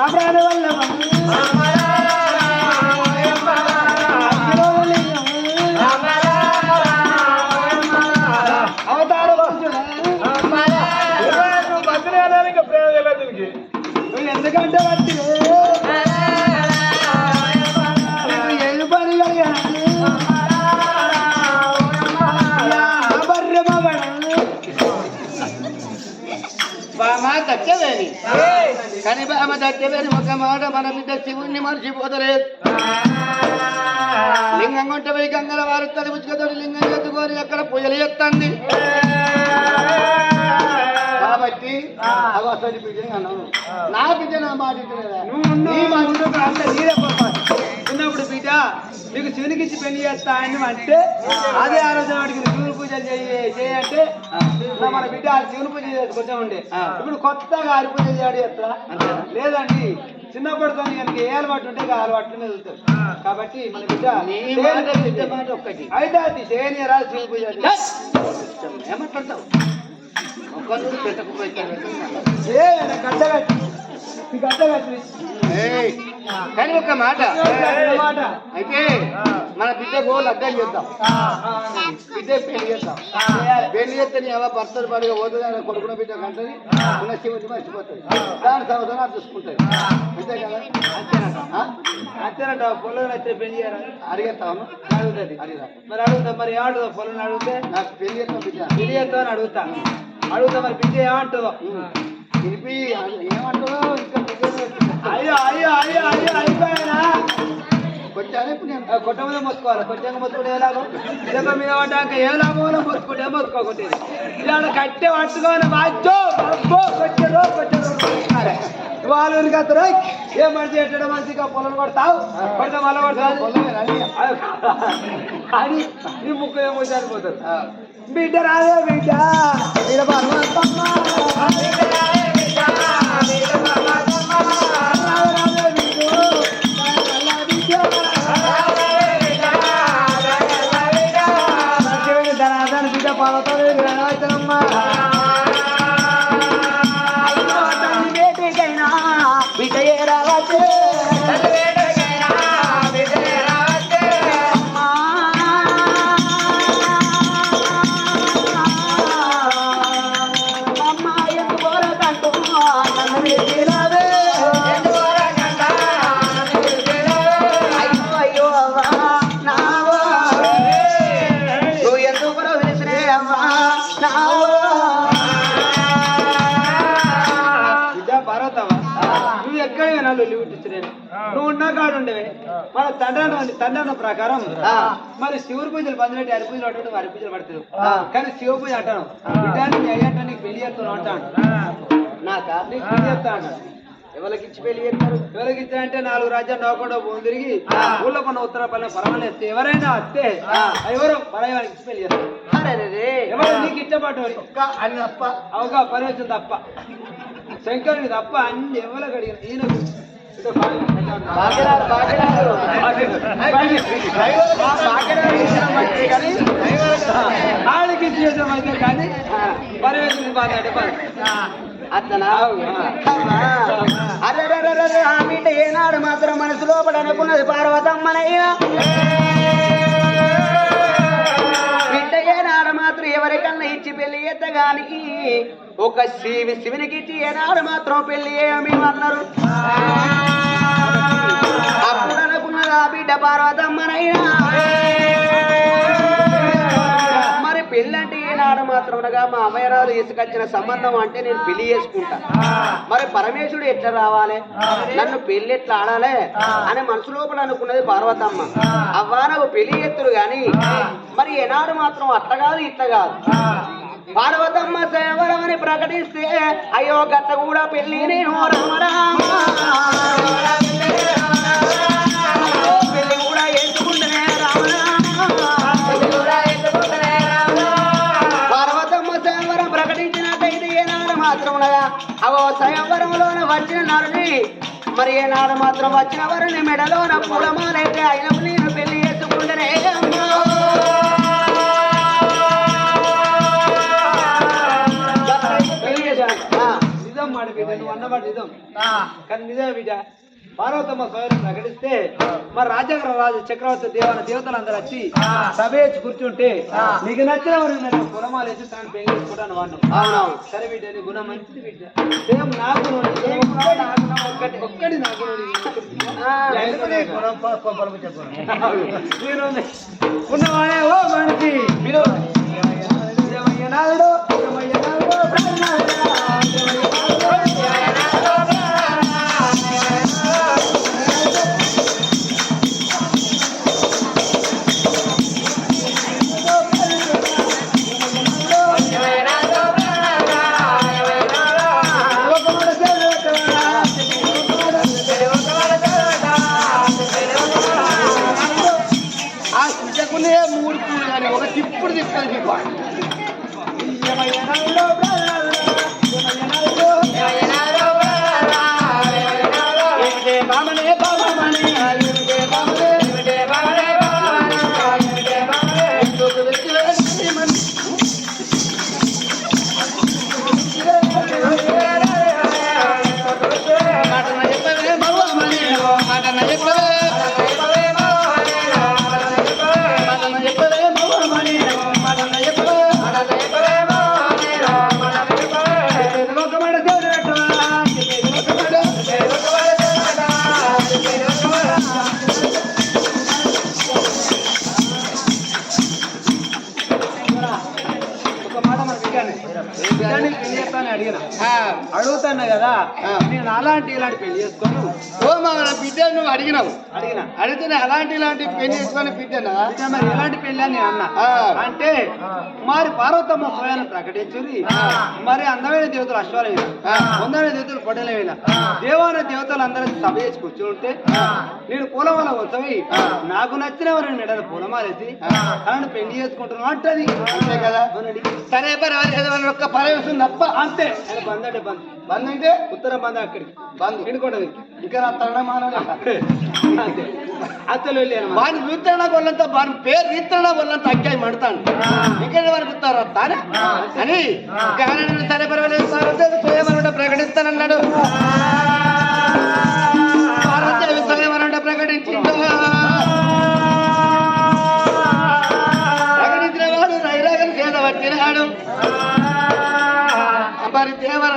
నా ప్రాణ వల్ల కానీ బామ ఒక మాట మన బిడ్డ శివుణ్ణి మర్చిపోతలేదు లింగం కొంట పోయి గంగల వారు తలిపుచ్చుకతోటి లింగం ఎత్తుకోరు ఎక్కడ పూజలు ఎత్తండి కాబట్టి అవసరం బిడ్డ అన్నాను. నా బిడ్డ నా మాట. చిన్నప్పుడు బిడ్డ నీకు శివునికి ఇచ్చి పెళ్ళి చేస్తా అని అంటే అదే ఆలోచన వాడికి శివుని పూజలు చేయి చేయంటే మన బిడ్డ ఆ శివుని పూజ చేసుకుంటా ఉండే. ఆ. ఇప్పుడు కొత్తగా ఆరి పూజ చేయడం చేస్తా? లేదండి. చిన్నప్పటితో కనుక ఏ అలవాటు ఉంటే ఆ అలవాట్లోనే కాబట్టి మన బిడ్డ ఒక్కటి అయితే అది చేయని రా శివుని పూజ చేయి. కానీ ఒక మాట. మాట. అయితే మన బిడ్డకు లగ్గం చేద్దాం బిడ్డ పెళ్ళి చేద్దాం. పెళ్ళి చేస్తే నీ అవ భర్తలు పడిగా పోతుంది కొడుకున్న బిడ్డ కంటది ఉన్న శివుని మర్చిపోతుంది దాని సంవత్సరం చూసుకుంటుంది. అంతే కదా అంతేనట పొలం నచ్చితే పెళ్ళి చేయరా? అడిగేస్తాము అడుగుతుంది. అడిగా మరి అడుగుతా మరి ఏమంటుందో పొలం అడిగితే? నాకు పెళ్ళి చేస్తాం బిడ్డ? పెళ్ళి చేస్తామని అడుగుతా. అడుగుతా మరి బిడ్డ ఏమంటుందో ఇంకా బిడ్డనే అయ్యో అయ్యో అయ్యో అయ్యో అయిపోయానా? వచ్చానే ఇప్పుడు నేను? ఆ, కొట్ట మీద మోసుకోవాలి? కొట్టంగా మోసుకుంటే ఏ లాభం? ఇదొక మీద పడ్డాక ఏ లాభం మోసుకుంటే మోసుకోకుంటే ఇవాళ కట్టే పట్టుకోని వాచో అబ్బో కొట్టరు కొట్టరు వాళ్ళు కత్తరు ఏం మంచి ఎట్టడం మంచిగా పొలం కొడతావు? కొడితే మళ్ళీ కొడతావు? నీ ముక్కు ఏమో చనిపోతుంది ఆ, బిడ్డ రాదే బిడ్డ బిడ్డ పర్వతమ్మ. బిడ్డ. రాదే బిడ్డ. ఇచ్చినాను నువ్వు ఉన్న కాడు ఉండేవి. మన తండ్రి తండ్రి ప్రకారం. మరి శివుడి పూజలు బందినట్టు అరి పూజలు అటు వారి పూజలు పడతారు. కానీ శివ పూజ అంటాను. బిడ్డ నీ అయ్యంట నీకు పెళ్ళి చేస్తాను అంటాను. నాకా? నీకు పెళ్ళి చేస్తా అంటాను ఎవరికి ఇచ్చి పెళ్ళి చేస్తారు? ఎవరికి ఇచ్చారంటే నాలుగు రాజ్యాలు నవ్వకుండా పోను తిరిగి ఊళ్ళో కొన్న ఉత్తర పల్లె పరమనేస్తే ఎవరైనా ఆ. ఎవరు? పరాయి ఇచ్చి పెళ్ళి చేస్తారు. ఎవరు? నీకు ఇష్టపడ్డ అని అప్ప అవగా పరమేశ్వరం తప్ప. శంకరుని తప్ప అన్ని ఎవరికి అడిగిన? ఈయనకు. ఆడికి అయితే కానీ అరే ఆ బిడ్డ ఏనాడు మాత్రం మనసు లోపల అనుకున్నది పార్వతమ్మనయ్య? బిడ్డ ఏనాడు మాత్రం ఎవరికన్నా ఇచ్చి పెళ్ళి ఎత్తగానికి ఒక శివి శివునికి ఇచ్చి ఏనాడు మాత్రం పెళ్ళి అన్నారు? అప్పుడు అనుకున్నది ఆ బిడ్డ పార్వతమ్మనైనా? మరి పెళ్ళంటే ఏనాడు ఏనాడు మాత్రమునగా మా అమ్మయ్యరాలు తీసుకొచ్చిన సంబంధం అంటే నేను పెళ్ళి చేసుకుంటా. మరి పరమేశ్వరుడు ఎట్లా రావాలి? నన్ను పెళ్ళి ఎట్లా ఆడాలి? అని మనసు లోపల అనుకున్నది పార్వతమ్మ. అవ్వా నాకు పెళ్ళి ఎత్తురు గాని మరి ఏనాడు మాత్రం అట్లా కాదు ఇట్లా కాదు. పార్వతమ్మ సేవరమని ప్రకటిస్తే అయ్యో గట్ట కూడా పెళ్ళి నేను రామరామ. ఏనాడు అవో స్వయంవరంలోన వచ్చిన నరుని మరి ఏనాడు మాత్రం వచ్చిన వరుని మెడలోన పూలమాలైతే ఆయన నేను పెళ్ళి చేసుకుంటేనే అమ్మా నిజం మాట బిడ్డ నువ్వు అన్నమాట నిజం కానీ నిజమే బిడ్డ. పార్వతమ్మ స్వయం ప్రకటిస్తే మరి రాజాగ్ర రాజు చక్రవర్తి దేవన దేవతలు అందరు వచ్చి సభ వేసి కూర్చుంటే నీకు నచ్చిన నేను కులమాలు వేసి తనని పెళ్ళి చేసుకుంటాను వాడిని. సరే బిడ్డ నీ గుణం మంచిది బిడ్డ. సేమ్ నాకు ఒక్కటి ఒక్కటి నాకు ఉన్నవాడే ఓ మనిషి. మీరు నాయుడు? అడుగుతాను కదా. నేను అలాంటి ఇలాంటి పెళ్ళి చేసుకోను. ఓ మా బిడ్డ నువ్వు అడిగినావు. అడిగిన. అడిగితే అలాంటి ఇలాంటి పెళ్ళి చేసుకొని బిడ్డనా? బిడ్డ మరి ఎలాంటి పెళ్ళి అని అన్న. అంటే మరి పార్వతమ్మ స్వయాన్ని ప్రకటించింది. మరి అందమైన దేవతలు అశ్వాల మీద ఆ. అందమైన దేవతలు పొడల మీద దేవాన దేవతలు అందరూ సభ చేసి కూర్చుంటే నేను పూలమాల వచ్చవి నాకు నచ్చిన వారిని మెడలు పూలమాలేసి అలాంటి పెళ్ళి చేసుకుంటున్నాను అంటది. అంతే కదా. సరే పర్వాలేదు ఒక్క పరవేశం తప్ప. అంతే. ఆయన బంద్. అంటే బంద్ బంద్ అంటే ఉత్తర బంద్ అక్కడికి బంద్ ఎన్నుకోవడం ఇంకా నా తరడమానాలి అంతే అత్తలు వెళ్ళి అన్నమాట వాని రీతన వల్లంతా వాని పేరు రీతన వల్లంతా అక్కాయి మడతాను ఇక్కడ వరకు వస్తారా తానే అని కారణం సరే పర్వాలేదు పార్వదేవి స్వయమనుడ ప్రకటిస్తానన్నాడు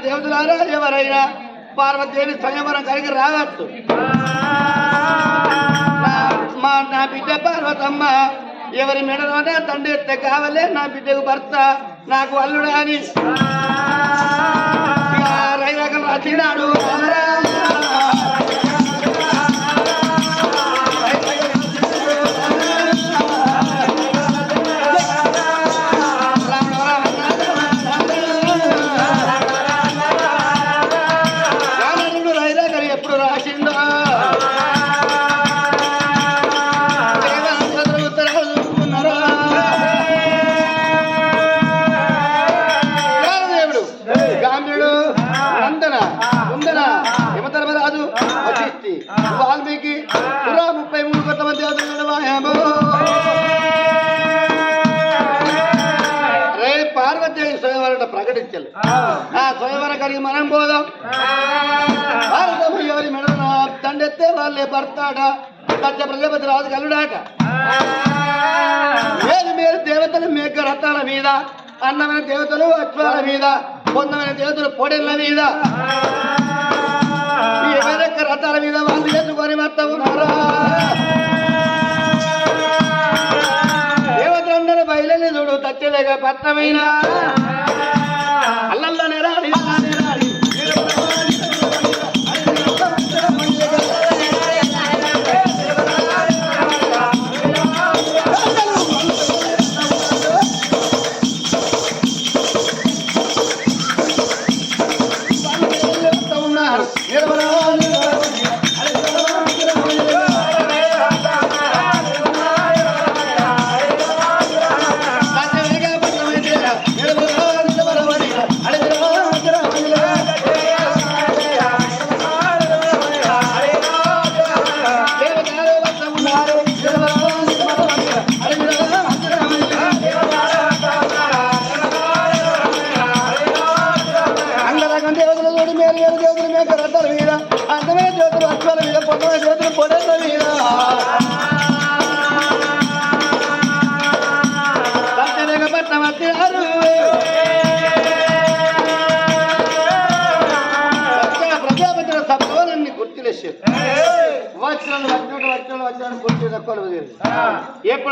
మరి దేవతలారా ఎవరైనా పార్వదేవి స్వయంవరం కలిగి రావచ్చు. నా- మా నా బిడ్డ పార్వతమ్మ ఎవరి మెడలోనే తండ్రి ఎత్తే కావలే నా బిడ్డకు భర్త నాకు అల్లుడు అని. ఇక రచినాడు రాసినాడు దండెత్తే వాళ్ళే సత్య ప్రజాపతి రాజు కల్లుడాట. మేలు మేలు దేవతలు మేక రథాల మీద అన్నమైన దేవతలు అశ్వాల మీద పొందమైన దేవతలు పొడెళ్ళ మీద. ఎవరెక్క రథాల మీద వాళ్ళు ఎత్తుకొని మొత్తం దేవతలందరూ బయలుని చూడు తచ్చలేక పట్టమైనా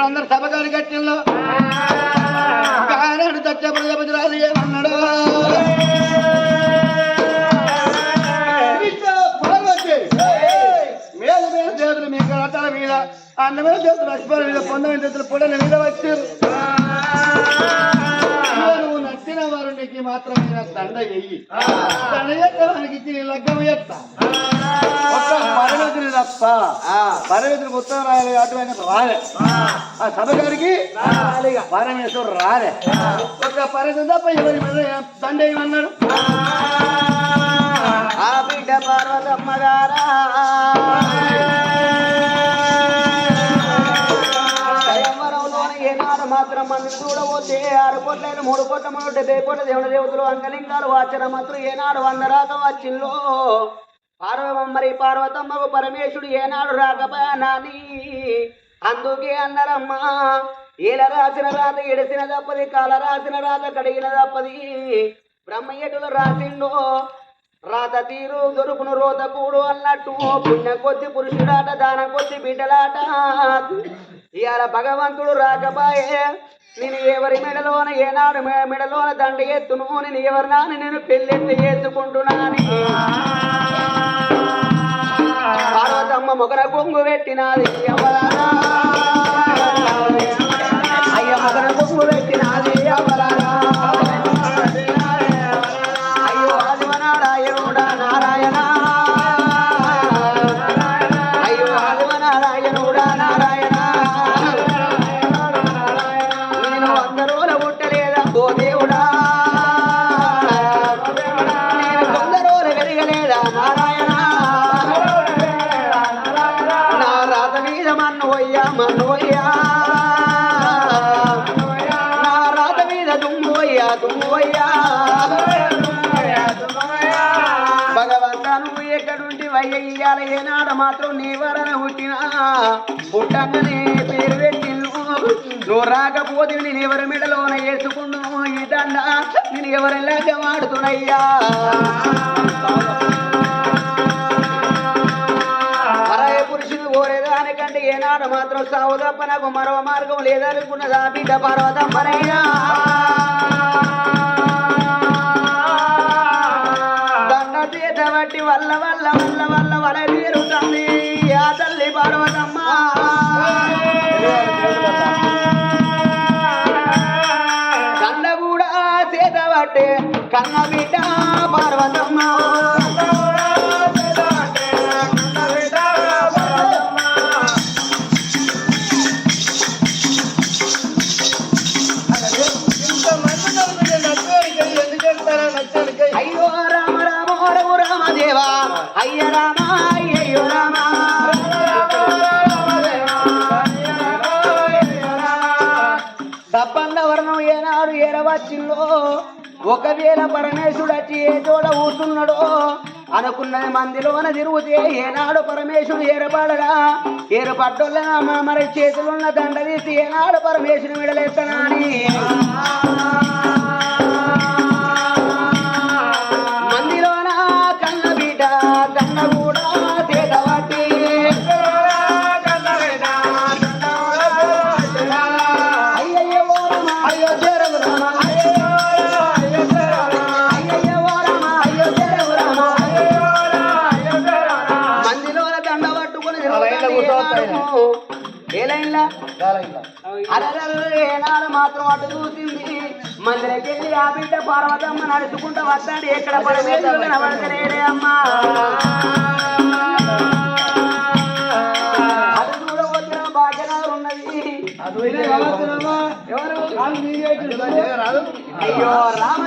అందరు సభగారి గట్టిల్లో కానాడు చచ్చ ప్రజాపతి ఏమన్నాడు? విద్య మీద మేలు మేలు చేతులు మీకు రథాల మీద. అందమైన చేతులు లక్ష్మణ మీద పొందమైన చేతులు పొడల మీద వచ్చారు నువ్వు నచ్చిన వారు నీకు మాత్రమే దండ వెయ్యి దండ నీ లగ్గం చేస్తా తప్ప పరగతిని ఉత్తరం రాయాలి అటువంటి రాలే ఆ సభ గారికి పరమేశ్వరు రాలే ఒక పరగతి తప్ప ఎవరి మీద దండ ఏమన్నాడు ఆ బిడ్డ పార్వతమ్మ గారా మాత్రం మంది చూడబోతే ఆరు కోట్లైన మూడు కోట్ల మూడు డెబ్బై కోట్ల దేవుని దేవతలు అంగలింగాలు వాచన మాత్రం ఏనాడు వందరాక రాక పార్వమ్మరి మరి పార్వతమ్మకు పరమేశుడు ఏనాడు రాకపోయా నాని. అందుకే అన్నారమ్మా ఈల రాసిన రాత ఎడిసిన తప్పది కాల రాసిన రాత కడిగిన తప్పది. బ్రహ్మయ్యటులు రాసిండో రాత తీరు దొరుకును రోత కూడు అన్నట్టు. పుణ్య కొద్ది పురుషుడాట దాన కొద్ది బిడ్డలాట. ఇవాళ భగవంతుడు రాకపాయే. నేను ఎవరి మెడలోన ఏనాడు మె- మెడలోన దండ ఎత్తును. నేను ఎవరి నాని నేను పెళ్ళెత్తి ఎత్తుకుంటున్నాను. పార్వతమ్మ మొగర కొంగు పెట్టినది. ఎవరానా అయ్య మొగర కొంగు పెట్టినాది. వయ్యాల మాత్రం నీ వరన పుట్టినా? పుట్టంగానే పేరు పెట్టిల్లు నువ్వు రాకపోతే నేను ఎవరి మెడలోన వేసుకున్నావు ఈ దండ నేను ఎవరి లేక వాడుతున్నయ్యా కోరేదానికంటే ఏనాడు మాత్రం సావు తప్ప నాకు మరో మార్గం లేదనుకున్నదా బిడ్డ పర్వతమ్మనయ్యా దండ చేత వల్ల వల్ల వల్ల వల్ల వల తీరుతుంది కన్న వచ్చిందో ఒకవేళ పరమేశుడు వచ్చి ఏ చోట కూర్చున్నాడో అనుకున్నది మందిలోన తిరుగుతే ఏనాడు పరమేశుడు ఏరపడగా ఏరపడ్డోళ్ళ మరి చేతులున్న దండ తీసి ఏనాడు పరమేశ్వరుడు విడలేస్తానా అని? మాత్రం అటు చూసింది. మందిరకెళ్ళి ఆ బిడ్డ పార్వతమ్మ నడుచుకుంటూ వస్తాడు. ఎక్కడ కనబడతలేడే అమ్మా. అటు చూడవచ్చిన భాగ్యనగర్ ఉన్నది ఎవరు? అయ్యో రామ